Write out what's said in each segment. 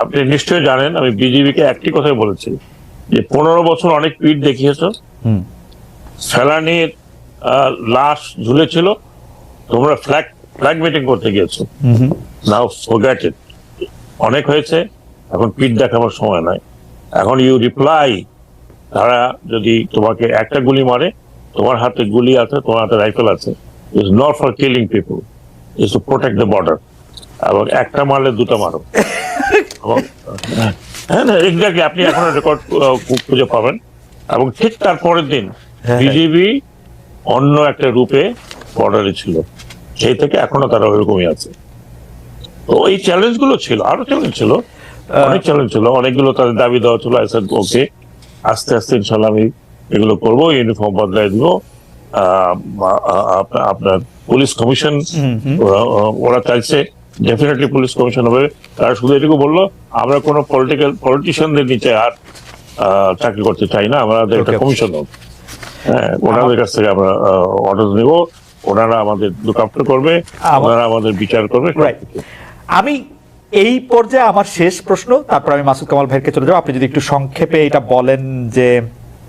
আপনি নিশ্চয়ই জানেন আমি বিজেপিকে একটি কথাই বলেছি যে পনেরো বছর অনেক পিঠ দেখিয়েছো। হুম। ফেলানির লাশ ঝুলেছিল তোমরা ফ্ল্যাগ ফ্ল্যাগ মিটিং করতে গিয়েছো। Now forget it. অনেক হয়েছে এখন পিঠ দেখাবার সময় নাই। এখন ইউ রিপ্লাই তারা যদি তোমাকে একটা গুলি মারে তোমার হাতে গুলি আছে তোমার হাতে রাইফেল আছে। Is not for killing people is to protect the border এবং একটা মারলে দুটো মারো। হ্যাঁ না এক্স্যাক্টলি আপনি এখন রেকর্ড খুঁজে পাবেন। এবং ঠিক তার পরের দিন হ্যাঁ। বিজেপি অন্য একটা রূপে বর্ডারে ছিল। সেই থেকে এখনও তারা ওইরকমই আছে। তো এই চ্যালেঞ্জগুলো ছিল আরও চ্যালেঞ্জ ছিল অনেক চ্যালেঞ্জ ছিল। অনেকগুলো তাদের দাবি দেওয়া ছিল আই সেড ওকে আস্তে আস্তে ইনশাল্লাহ আমি এগুলো করব ইউনিফর্ম বদলাই দিব। আপনার পুলিশ কমিশন ওরা চাইছে ডেফিনেটলি পুলিশ কমিশন হবে। তারা শুধু এটুকু বলল আমরা কোনো পলিটিক্যাল পলিটিশিয়ানদের নিচে আর চাকরি করতে চাই না। আমাদের একটা. কমিশন হোক। হ্যাঁ ওনাদের কাছ থেকে আমরা অর্ডার নেব। ওনারা আমাদের লুক করবে ওনারা আমাদের বিচার করবে. আমি এই পর্যায়ে আমার শেষ প্রশ্ন। তারপর আমি মাসুদ কামাল ভাইকে চলে যাব। আপনি যদি একটু সংক্ষেপে এটা বলেন যে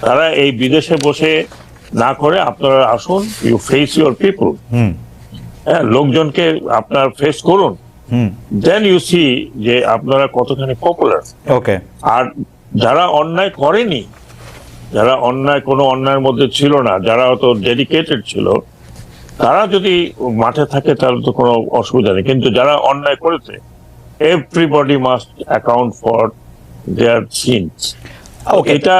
তারা এই বিদেশে বসে না করে আপনারা আসুন ইউ ফেস ইউর পিপল হুম। হ্যাঁ লোকজনকে আপনার ফেস করুন। হুম। দেন ইউ সি যে আপনারা কতখানি পপুলার ওকে আর যারা অন্যায় করেনি যারা অন্যায় কোনো অন্যায়ের মধ্যে ছিল না যারা অত ডেডিকেটেড ছিল তারা যদি মাঠে থাকে তাহলে তো কোনো অসুবিধা নেই। কিন্তু যারা অন্যায় করেছে everybody must account for their sins okay এটা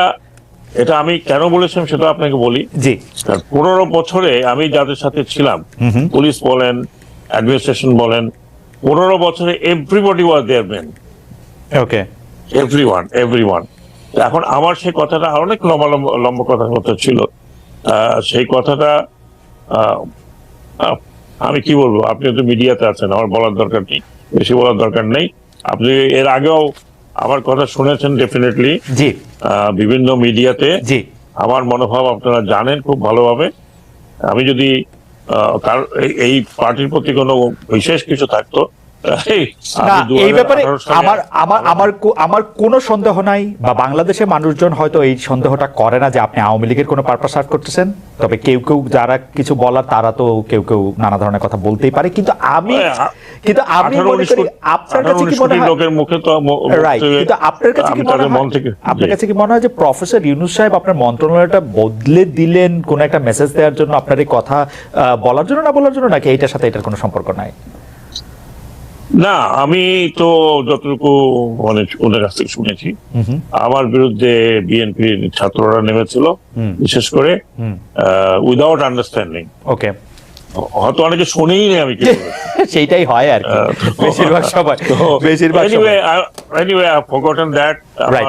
এটা আমি কেন বলেছিলাম সেটা আপনাকে বলি। জি। পনেরো বছরে আমি যাদের সাথে ছিলাম। পুলিশ বলেন অ্যাডমিনিস্ট্রেশন বলেন পনেরো বছরে everybody was their men okay every one every one এখন আমার সেই কথাটা অনেক লম্বা লম্বা কথার মতো ছিল। সেই কথাটা আমি কি বলব? আপনি তো মিডিয়াতে আছেন আমার বলার দরকার নেই। বেশি বলার দরকার নেই। আপনি এর আগেও আমার কথা শুনেছেন ডেফিনেটলি জি। বিভিন্ন মিডিয়াতে জি। আমার মনোভাব আপনারা জানেন খুব ভালোভাবে। আমি যদি এই- পার্টির প্রতি কোনো বিশেষ কিছু থাকতো এই, আমি ব্যাপারে আমার আমার আমার আমার কোনো সন্দেহ নাই বা বাংলাদেশের মানুষজন হয়তো এই সন্দেহটা করে না যে আপনি আওয়ামী লীগের কোনো পারপাস করতেছেন। তবে কেউ কেউ যারা কিছু বলার তারা তো কেউ কেউ নানা ধরনের কথা বলতেই পারে। কিন্তু আমি কিন্তু 18 মনে করি আপনার কাছে কি মনে হয়? লোকের মুখে তো রাইট কিন্তু আপনার কাছে কি মনে হয়? আপনার কাছে কি মনে হয় যে প্রফেসর ইউনুস সাহেব আপনার মন্ত্রণালয়টা বদলে দিলেন কোন একটা মেসেজ দেওয়ার জন্য আপনার এই কথা বলার জন্য না বলার জন্য নাকি এইটার সাথে এটার কোনো সম্পর্ক নাই? না আমি তো যতটুকু মানে ওদের কাছ থেকে শুনেছি। আমার বিরুদ্ধে বিএনপির ছাত্ররা নেমেছিল। বিশেষ করে উইদাউট আন্ডারস্ট্যান্ডিং ওকে হয়তো অনেকে শুনেই নেই আমি। সেইটাই হয় আর কি। বেশিরভাগ সময় তো বেশিরভাগ সময়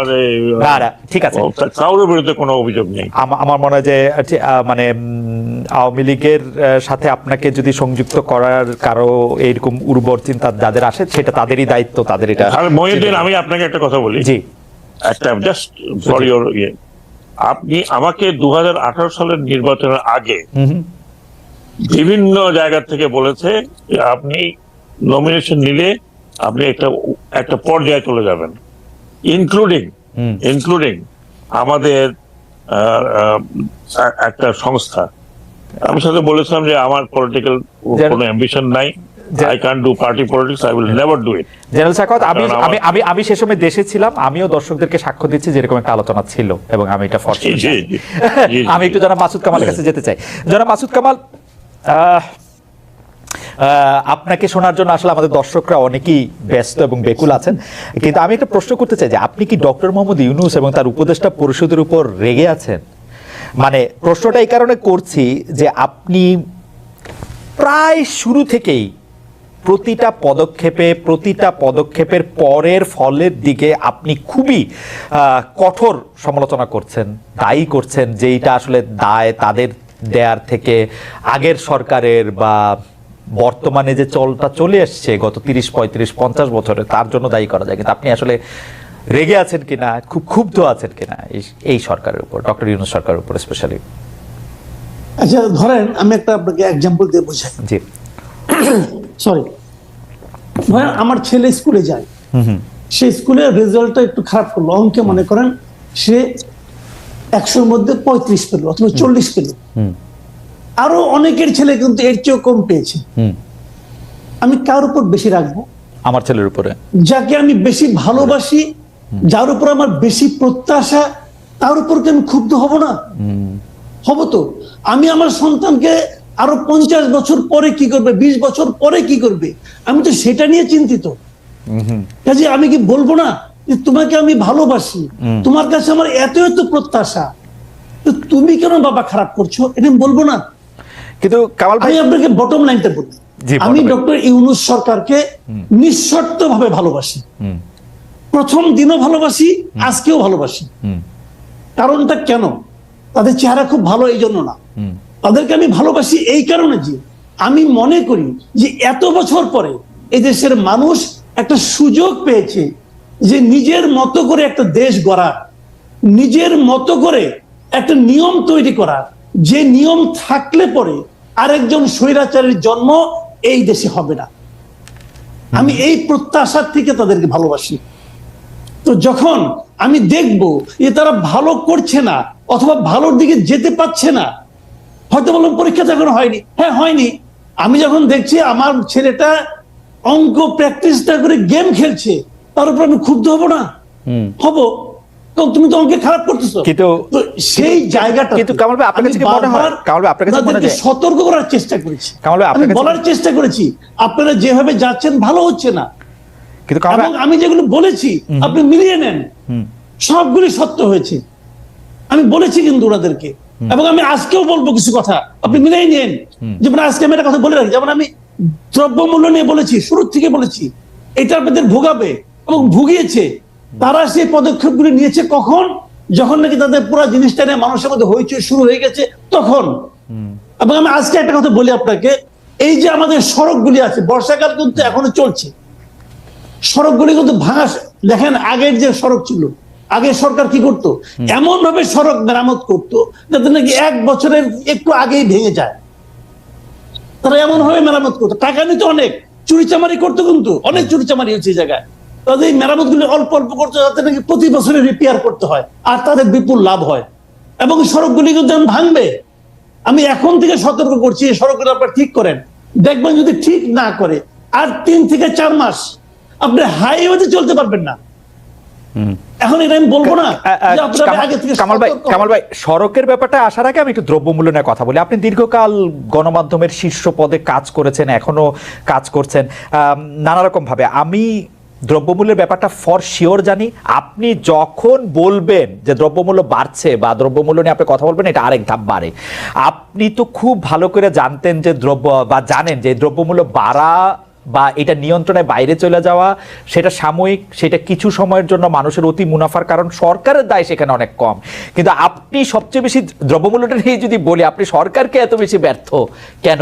এই, না, না, ঠিক আছে। কারোর বিরুদ্ধে কোনো অভিযোগ নেই। আমা- আমার মনে হয় যে মানে আওয়ামী লীগের সাথে আপনাকে যদি সংযুক্ত করার কারও এরকম উর্বর চিন্তা যাদের আসে সেটা তাদেরই দায়িত্ব তাদের এটা মহিউদ্দিন আমি আপনাকে একটা কথা বলি। জি। একটা জাস্ট ফর ইয়ে। আপনি আমাকে দু হাজার আঠারো সালের নির্বাচনের আগে বিভিন্ন জায়গা থেকে বলেছে যে আপনি নমিনেশন নিলে আপনি একটা একটা পর্যায়ে চলে যাবেন। ইনক্লুডিং ইনক্লুডিং আমাদের একটা সংস্থা। আমি সাথে বলেছিলাম যে আমার পলিটিক্যাল কোনো অ্যাম্বিশন নাই। যে- I can do party politics I will never do it general Sakhawat আমি আমি আমি আমি সে সময় দেশে ছিলাম আমিও দর্শকদেরকে সাক্ষ্য দিচ্ছি যেরকম একটা আলোচনা ছিল এবং আমি এটা আমি একটু জনাব মাসুদ কামালের কাছে যেতে চাই। জনাব মাসুদ কামাল আপনাকে শোনার জন্য আসলে আমাদের দর্শকরা অনেকেই ব্যস্ত এবং বেকুল আছেন। কিন্তু আমি একটা প্রশ্ন করতে চাই যে, আপনি কি ডক্টর মোহাম্মদ ইউনুস এবং তার উপদেষ্টা পরিষদের উপর রেগে আছেন? মানে প্রশ্নটা এই কারণে করছি যে, আপনি প্রায় শুরু থেকেই প্রতিটা পদক্ষেপে, প্রতিটা পদক্ষেপের পরের ফলের দিকে আপনি খুবই কঠোর সমালোচনা করছেন, দায়ী করছেন যে এইটা আসলে দায় তাদের দেয়ার থেকে আগের সরকারের বা বর্তমানে যে চলটা চলে এসছে গত তিরিশ পঁয়ত্রিশ পঞ্চাশ বছরে তার জন্য দায়ী করা যায়। কিন্তু আপনি আসলে রেগে আছেন কিনা খুব ক্ষুব্ধ আছেন কিনা এই- সরকারের উপর ডক্টর ইউনুস সরকারের উপর স্পেশালি আচ্ছা ধরেন আমি একটা আপনাকে এক্সাম্পল দিয়ে বোঝাই। জি। সরি ধরেন আমার ছেলে স্কুলে যায়। সে স্কুলের রেজাল্টটা একটু খারাপ করল। অঙ্কে মনে করেন সে একশোর মধ্যে পঁয়ত্রিশ পেল অথবা চল্লিশ পেল। আরও অনেকের ছেলে কিন্তু এর চেয়েও কম পেয়েছে। হুম। আমি কার উপর বেশি রাখব? আমার ছেলের উপরে। যাকে আমি বেশি ভালোবাসি যার উপর আমার বেশি প্রত্যাশা তার উপর কি আমি ক্ষুব্ধ হব না? হব তো। আমি আমার সন্তানকে আরও পঞ্চাশ বছর পরে কি করবে বিশ বছর পরে কি করবে? আমি তো সেটা নিয়ে চিন্তিত। কাজে আমি কি বলব না? যে তোমাকে আমি ভালোবাসি। তোমার কাছে আমার এত এত প্রত্যাশা। তুমি কেন বাবা খারাপ করছ? এটা আমি বলব না। কিন্তু কামাল ভাই আমি আপনাকে বটম লাইনটা বলি। আমি ডক্টর ইউনুস সরকারকে নিঃশর্ত ভাবে ভালোবাসি। প্রথম দিনও ভালোবাসি আজকেও ভালোবাসি। কারণটা কেন? তাদের চেহারা খুব ভালো এই জন্য না। তাদেরকে আমি ভালোবাসি এই কারণে যে আমি মনে করি যে এত বছর পরে এই দেশের মানুষ একটা সুযোগ পেয়েছে যে নিজের মতো করে একটা দেশ গড়া, নিজের মতো করে একটা নিয়ম তৈরি করা, যে নিয়ম থাকলে পরে আরেকজন স্বৈরাচারের জন্ম এই দেশে হবে না। আমি এই প্রত্যাশার থেকে তাদেরকে ভালোবাসি। তো যখন আমি দেখব যে তারা ভালো করছে না অথবা ভালোর দিকে যেতে পারছে না, হয়তো বললাম পরীক্ষা এখনও হয়নি। হ্যাঁ হয়নি। আমি যখন দেখছি আমার ছেলেটা অঙ্ক প্র্যাকটিস না করে গেম খেলছে তার উপর আমি ক্ষুব্ধ হব না। হব। তুমি তো অঙ্কে খারাপ করতেছো। কিন্তু- সেই জায়গাটা কিন্তু কামাল ভাই, আপনার কাছে মনে হয়? কামাল ভাই, আপনার কাছে মনে হয় সতর্ক করার চেষ্টা করেছি। কামাল ভাই, কাছে- বলার চেষ্টা করেছি আপনারা যেভাবে যাচ্ছেন ভালো হচ্ছে না। কিন্তু কামাল আমি যেগুলো বলেছি আপনি মিলিয়ে নেন। সবগুলি সত্য হয়েছে। আমি বলেছি কিন্তু ওনাদেরকে। এবং আমি আজকেও বলব কিছু কথা। আপনি মিলিয়ে নেন। যেমন আজকে আমি একটা কথা বলে রাখি। যেমন আমি দ্রব্যমূল্য নিয়ে বলেছি শুরু থেকে বলেছি। এটা আপনাদের ভোগাবে। এবং ভুগিয়েছে তারা সেই পদক্ষেপগুলি নিয়েছে কখন? যখন নাকি তাদের পুরো জিনিসটা নিয়ে মানুষের মধ্যে হইচই শুরু হয়ে গেছে তখন। এবং আমি আজকে একটা কথা বলি আপনাকে এই যে আমাদের সড়কগুলি আছে বর্ষাকাল কিন্তু এখনও চলছে। সড়কগুলি কিন্তু ভাঙা দেখেন আগের যে সড়ক ছিল আগে সরকার কি করত? এমন ভাবে সড়ক মেরামত করত যাতে নাকি এক বছরের একটু আগেই ভেঙে যায়। তারা এমন ভাবে মেরামত করতো। টাকা নিতে অনেক চুরিচামারি করতো কিন্তু অনেক চুরিচামারি হচ্ছে এই জায়গায়। তাদের এই মেরামত গুলি অল্প অল্প করতো যাতে নাকি প্রতি বছরে রিপেয়ার করতে হয় আর তাদের বিপুল লাভ হয়। এবং সড়কগুলি কিন্তু এখন ভাঙবে আমি এখন থেকে সতর্ক করছি এই সড়কগুলো আপনারা ঠিক করেন। দেখবেন যদি ঠিক না করে আর তিন থেকে চার মাস আপনি হাইওয়েতে চলতে পারবেন না। এখন এটা আমি বলব না কামাল- ভাই কামাল ভাই সড়কের ব্যাপারটা আসার আগে আমি একটু দ্রব্যমূল্য নিয়ে কথা বলি। আপনি দীর্ঘকাল গণমাধ্যমের শীর্ষ পদে কাজ করেছেন এখনও কাজ করছেন নানা রকম ভাবে। আমি দ্রব্যমূল্যের ব্যাপারটা ফর শিওর জানি। আপনি যখন বলবেন যে দ্রব্যমূল্য বাড়ছে বা দ্রব্যমূল্য নিয়ে আপনি কথা বলবেন, এটা আরেক ধাপ বাড়ে। আপনি তো খুব ভালো করে জানতেন যে দ্রব্য বা জানেন যে দ্রব্যমূল্য বাড়া বা এটা নিয়ন্ত্রণের বাইরে চলে যাওয়া, সেটা সাময়িক, সেটা কিছু সময়ের জন্য মানুষের অতি মুনাফার কারণ সরকারের দায় সেখানে অনেক কম। কিন্তু আপনি সবচেয়ে বেশি দ্রব্যমূল্যটা নিয়ে যদি বলি, আপনি সরকারকে এত বেশি ব্যর্থ কেন?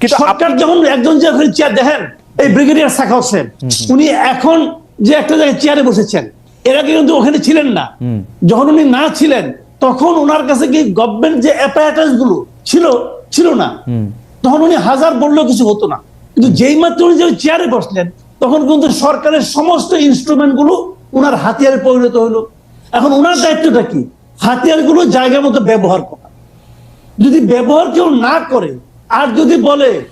কিন্তু যখন একজন চেয়ার দেখেন এই ব্রিগেডিয়ার শাখা হোসেন উনি এখন যে একটা জায়গায় চেয়ারে বসেছেন এর আগে কিন্তু ওখানে ছিলেন না। যখন উনি না ছিলেন তখন ওনার কাছে কি গভর্নমেন্ট যে অ্যাপারেটাসগুলো ছিল ছিল না তখন উনি হাজার বললেও কিছু হতো না। কিন্তু যেই মাত্র উনি যে চেয়ারে বসলেন তখন কিন্তু সরকারের সমস্ত ইনস্ট্রুমেন্টগুলো ওনার হাতিয়ারে পরিণত হলো। এখন ওনার দায়িত্বটা কি? হাতিয়ারগুলো জায়গা মতো ব্যবহার করা। যদি ব্যবহার কেউ না করে আর যদি বলে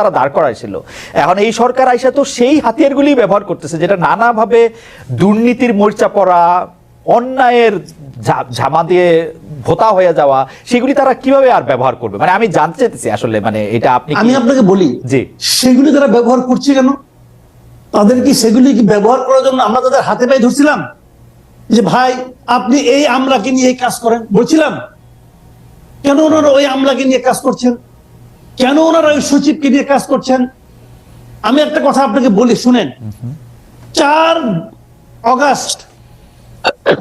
তারা দাঁড় করাইছিল। এখন এই সরকার আইসা তো সেই হাতিয়ারগুলি ব্যবহার করতেছে যেটা নানাভাবে দুর্নীতির মোর্চা পড়া অন্যায়ের ঝামা দিয়ে ভোতা হয়ে যাওয়া সেগুলি তারা কীভাবে আর ব্যবহার করবে? মানে আমি জানতে চাইতেছি আসলে মানে এটা আপনি আমি আপনাকে বলি জি। সেগুলি তারা ব্যবহার করছে কেন? তাদের কি সেগুলি কি ব্যবহার করার জন্য আমরা তাদের হাতে পায়ে ধরছিলাম? যে ভাই আপনি এই আমলাকে নিয়ে কাজ করেন বলছিলাম। কেন ওনারা ওই আমলাকে নিয়ে কাজ করছেন? কেন ওনারা ওই সচিবকে নিয়ে কাজ করছেন? আমি একটা কথা আপনাকে বলি শুনেন। চার অগাস্ট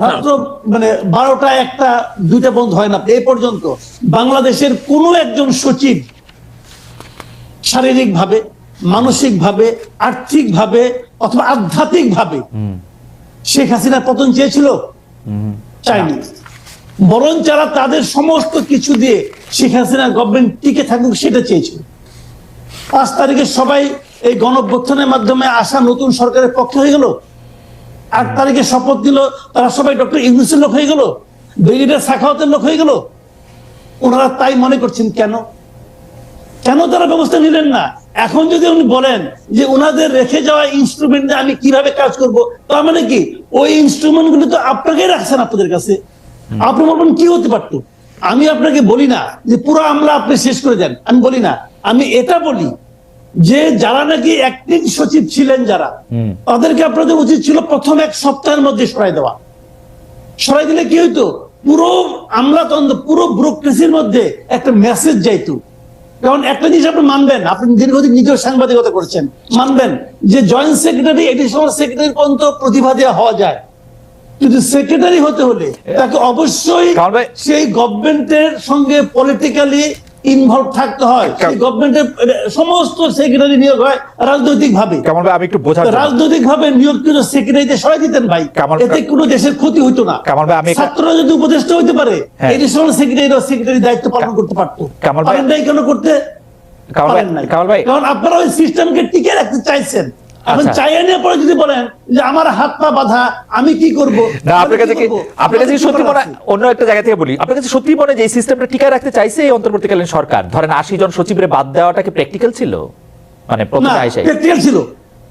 মাত্র মানে বারোটা একটা দুইটা বন্ধ হয় না এই পর্যন্ত বাংলাদেশের কোনো একজন সচিব শারীরিক ভাবে মানসিক ভাবে আর্থিক ভাবে অথবা আধ্যাত্মিক ভাবে শেখ হাসিনা পতন চেয়েছিল? চাইনি বরং যারা তাদের সমস্ত কিছু দিয়ে শেখ হাসিনা গভর্নমেন্ট টিকে থাকুক সেটা চেয়েছিল পাঁচ তারিখে সবাই এই গণঅভ্যুত্থানের মাধ্যমে আসা নতুন সরকারের পক্ষে হয়ে গেল। আট তারিখে শপথ দিল তারা সবাই ডক্টর ইউনুসের লোক হয়ে গেল, ব্রিগেডিয়ার সাখাওয়াতের লোক হয়ে গেল। ওনারা তাই মনে করছেন কেন? কেন তারা ব্যবস্থা নিলেন না? এখন যদি উনি বলেন যে ওনাদের রেখে যাওয়া ইনস্ট্রুমেন্ট আমি কীভাবে কাজ করব, তার মানে কি? ওই ইনস্ট্রুমেন্টগুলো তো আপনাকেই রাখছেন আপনাদের কাছে। আপনি বলবেন কি হতে পারতো? আমি আপনাকে বলি না যে পুরো আমলা আপনি শেষ করে দেন। আমি বলি না। আমি এটা বলি যে যারা নাকি অ্যাক্টিং সচিব ছিলেন যারা তাদেরকে আপনাদের উচিত ছিল প্রথম এক সপ্তাহের মধ্যে সরাই দেওয়া। সরাই দিলে কি হইতো? পুরো আমলাতন্ত্র পুরো ব্যুরোক্রেসির মধ্যে একটা মেসেজ যাইতো। কারণ একটা জিনিস আপনি মানবেন আপনি দীর্ঘদিন নিজেও সাংবাদিকতা করছেন। মানবেন যে জয়েন্ট সেক্রেটারি এডিশনাল সেক্রেটারি পর্যন্ত প্রতিভা দেওয়া হওয়া যায়। কিন্তু সেক্রেটারি হতে হলে তাকে অবশ্যই সেই গভর্নমেন্টের সঙ্গে পলিটিক্যালি ইনভলভ থাকতে হয়। গভর্নমেন্টের সমস্ত সেক্রেটারি নিয়োগ হয় রাজনৈতিক ভাবে কামাল ভাই আমি একটু বোঝার রাজনৈতিক ভাবে নিয়োগকৃত সেক্রেটারিতে সরাই দিতেন ভাই। এতে কোনো দেশের ক্ষতি হইতো না। কামাল ভাই, আমি ছাত্ররা যদি উপদেষ্টা হইতে পারে হ্যাঁ। এডিশনাল সেক্রেটারি সেক্রেটারি দায়িত্ব পালন করতে পারতো। কামাল ভাই- কেন করতে? কামাল ভাই কামাল ভাই কারণ আপনারা ওই সিস্টেমকে টিকে রাখতে চাইছেন। এখন আচ্ছা। চাইয়ে নিয়ে পরে যদি বলেন যে আমার হাত পা বাঁধা আমি কি করব? না আপনার কাছে কি আপনার কাছে সত্যি মনে অন্য একটা জায়গা থেকে বলি। আপনার কাছে সত্যি মনে যে এই সিস্টেমটা টিকায় রাখতে চাইছে এই অন্তর্বর্তীকালীন সরকার? ধরেন আশি জন সচিবের বাদ দেওয়াটা কি প্র্যাকটিক্যাল ছিল? মানে প্রথমে আইসাই প্র্যাকটিক্যাল ছিল।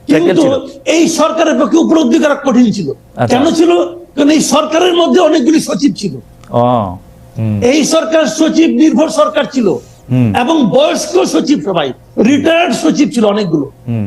কিন্তু এই সরকারের পক্ষে উপলব্ধি করা কঠিন ছিল। আচ্ছা। কেন ছিল? কারণ এই সরকারের মধ্যে অনেকগুলি সচিব ছিল। এই সরকার সচিব নির্ভর সরকার ছিল। এবং বয়স্ক সচিব সবাই রিটায়ার্ড সচিব ছিল অনেকগুলো। হুম।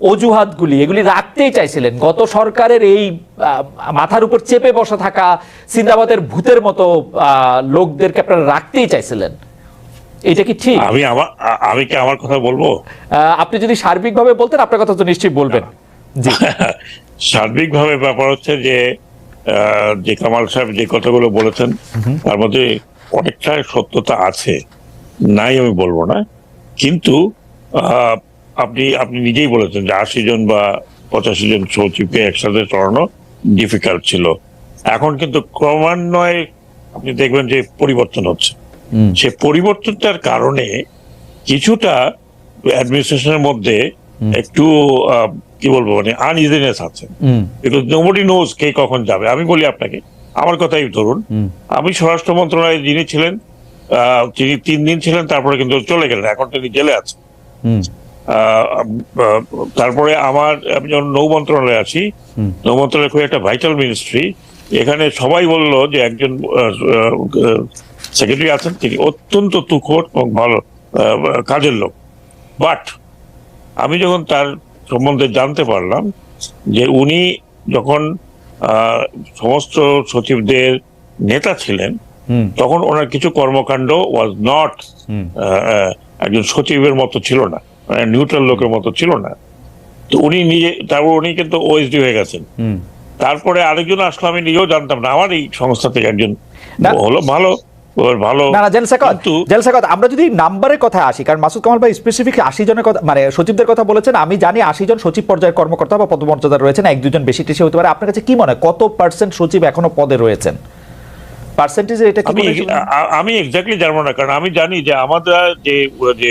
অজুহাতগুলি এগুলি রাখতেই চাইছিলেন। গত সরকারের এই মাথার উপর চেপে বসা থাকা সিন্দাবাদের ভূতের মতো লোকদেরকে আপনারা রাখতেই চাইছিলেন। এটা কি ঠিক? আমি আমার আমি কি আমার কথা বলব? আপনি যদি সার্বিকভাবে বলতেন আপনার কথা তো নিশ্চয়ই বলবেন। সার্বিকভাবে ব্যাপার হচ্ছে যে যে কামাল সাহেব যে কথাগুলো বলেছেন তার মধ্যে অনেকটা সত্যতা আছে। নাই আমি বলব না। কিন্তু আহ, আপনি আপনি নিজেই বলেছেন যে আশি জন বা পঁচাশি জন সচিবকে একসাথে চড়ানো ডিফিকাল্ট ছিল। এখন কিন্তু ক্রমান্বয়ে আপনি দেখবেন যে পরিবর্তন হচ্ছে। সে পরিবর্তনটার কারণে কিছুটা অ্যাডমিনিস্ট্রেশনের মধ্যে একটু কি বলব মানে আনইজিনেস আছে। বিকজ নোবডি নোজ কে কখন যাবে। আমি বলি আপনাকে আমার কথাই ধরুন। আমি স্বরাষ্ট্র মন্ত্রণালয়ে যিনি ছিলেন আহ, তিনি তিন দিন ছিলেন তারপরে কিন্তু চলে গেলেন। এখন তিনি জেলে আছেন। তারপরে আমার আমি যখন নৌ মন্ত্রণালয়ে আছি নৌ মন্ত্রণালয় খুব একটা ভাইটাল মিনিস্ট্রি এখানে সবাই বলল যে একজন সেক্রেটারি আছেন তিনি অত্যন্ত তুখোট এবং ভালো কাজের লোক। বাট আমি যখন তার সম্বন্ধে জানতে পারলাম যে উনি যখন সমস্ত সচিবদের নেতা ছিলেন তখন ওনার কিছু কর্মকাণ্ড ওয়াজ নট একজন সচিবের মতো ছিল না। নিউট্রাল লোকের মতো ছিল না। তো উনি নিজে তারপর উনি কিন্তু ওএসডি হয়ে গেছেন। তারপরে আরেকজন আসলো আমি নিজেও জানতাম না। আমার এই সংস্থা থেকে একজন হলো ভালো আমরা যদি নাম্বারের কথা আসি কারণ মাসুদ কামাল ভাই স্পেসিফিক আশি জনের কথা মানে সচিবদের কথা বলেছেন আমি জানি আশি জন সচিব পর্যায়ের কর্মকর্তা বা পদমর্যাদা রয়েছেন এক দুজন বেশি টেশি হতে পারে। আপনার কাছে কি মনে হয় কত পার্সেন্ট সচিব এখনও পদে রয়েছেন? পার্সেন্টেজে এটা কি মনে আমি এক্স্যাক্টলি জানব না কারণ আমি জানি যে আমাদের যে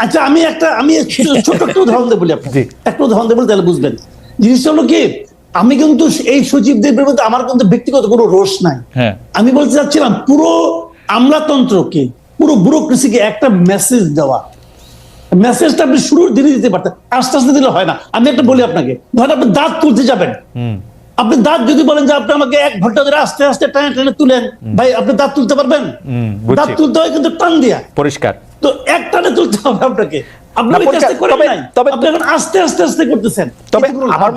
আচ্ছা আমি একটা আমি ছোট একটা উদাহরণ দেবো বলি আপনাকে। একটা উদাহরণ দেবো তাহলে বুঝবেন। জিনিসটা হলো কি আমি কিন্তু এই সচিবদের বিরুদ্ধে আমার কিন্তু ব্যক্তিগত কোনো রোষ নাই। হ্যাঁ। আমি বলতে চাচ্ছিলাম পুরো আমলাতন্ত্রকে পুরো ব্যুরোক্রেসিকে একটা মেসেজ দেওয়া। মেসেজটা আপনি শুরুর দিনে দিতে পারতেন আস্তে আস্তে দিলে হয় না। আমি একটা বলি আপনাকে ধরেন আপনি দাঁত তুলতে যাবেন। আপনি দাঁত যদি বলেন যে আপনি আমাকে এক ঘণ্টা ধরে আস্তে আস্তে টেনে টেনে তুলেন ভাই আপনি দাঁত তুলতে পারবেন? দাঁত তুলতে হয় কিন্তু টান দিয়া। পরিষ্কার। তো এক টানে তুলতে হবে আপনাকে। আপনার করেন তবে- নাই। তবে- আপনি এখন আস্তে আস্তে আস্তে করতেছেন। তবে আমার